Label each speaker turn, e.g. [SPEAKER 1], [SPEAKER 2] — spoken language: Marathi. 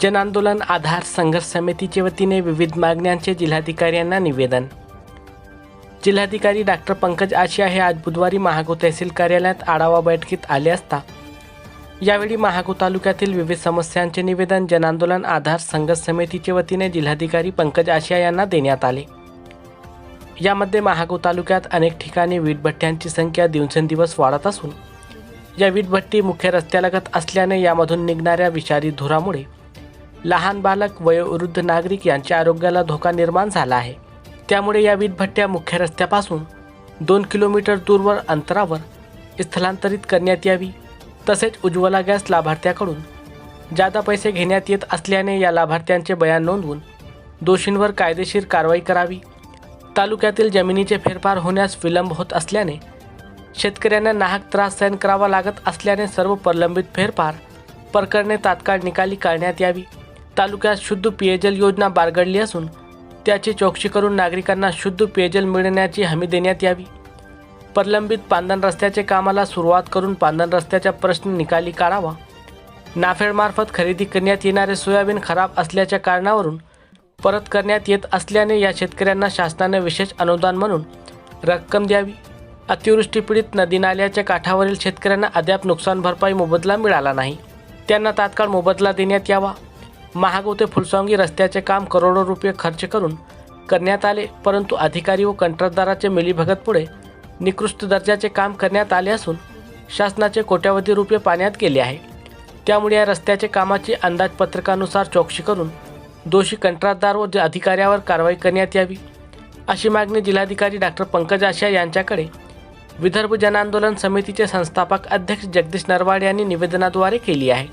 [SPEAKER 1] जन आंदोलन आधार संघर्ष समितीच्या वतीने विविध मागण्यांचे जिल्हाधिकाऱ्यांना निवेदन. जिल्हाधिकारी डॉक्टर पंकज आशिया हे आज बुधवारी महागो तहसील कार्यालयात आढावा बैठकीत आले असता यावेळी महागो तालुक्यातील विविध समस्यांचे निवेदन जनआंदोलन आधार संघर्ष समितीच्या वतीने जिल्हाधिकारी पंकज आशिया यांना देण्यात आले. यामध्ये महागो तालुक्यात अनेक ठिकाणी वीटभट्ट्यांची संख्या दिवसेंदिवस वाढत असून या वीटभट्टी मुख्य रस्त्यालगत असल्याने यामधून निघणाऱ्या विषारी धुरामुळे लहान बालक वयोवृद्ध नागरिक यांच्या आरोग्याला धोका निर्माण झाला आहे. त्यामुळे या वीटभट्ट्या मुख्य रस्त्यापासून दोन किलोमीटर दूरवर अंतरावर स्थलांतरित करण्यात यावी. तसेच उज्ज्वला गॅस लाभार्थ्याकडून जादा पैसे घेण्यात येत असल्याने या लाभार्थ्यांचे बयान नोंदवून दोषींवर कायदेशीर कारवाई करावी. तालुक्यातील जमिनीचे फेरफार होण्यास विलंब होत असल्याने शेतकऱ्यांना नाहक त्रास सहन करावा लागत असल्याने सर्व प्रलंबित फेरफार प्रकरणे तात्काळ निकाली काढण्यात यावी. तालुक्यात शुद्ध पेयजल योजना बारगडली असून त्याची चौकशी करून नागरिकांना शुद्ध पेयजल मिळण्याची हमी देण्यात यावी. प्रलंबित पांदन रस्त्याचे कामाला सुरुवात करून पांदन रस्त्याचा प्रश्न निकाली काढावा. नाफेडमार्फत खरेदी करण्यात येणारे सोयाबीन खराब असल्याच्या कारणावरून परत करण्यात येत असल्याने या शेतकऱ्यांना शासनाने विशेष अनुदान म्हणून रक्कम द्यावी. अतिवृष्टी पीडित नदी नाल्याच्या काठावरील शेतकऱ्यांना अद्याप नुकसान भरपाई मोबदला मिळाला नाही. त्यांना तात्काळ मोबदला देण्यात यावा. महागवते ते रस्त्याचे काम करोडो रुपये खर्च करून करण्यात आले परंतु अधिकारी व कंत्राटदाराचे मिलीभगतपुढे निकृष्ट दर्जाचे काम करण्यात आले असून शासनाचे कोट्यावधी रुपये पाण्यात गेले आहे. त्यामुळे या रस्त्याचे कामाची अंदाजपत्रकानुसार चौकशी करून दोषी कंत्राटदार व अधिकाऱ्यावर कारवाई करण्यात यावी अशी मागणी जिल्हाधिकारी डॉक्टर पंकज आशा यांच्याकडे विदर्भ जनआंदोलन समितीचे संस्थापक अध्यक्ष जगदीश नरवाड यांनी निवेदनाद्वारे केली आहे.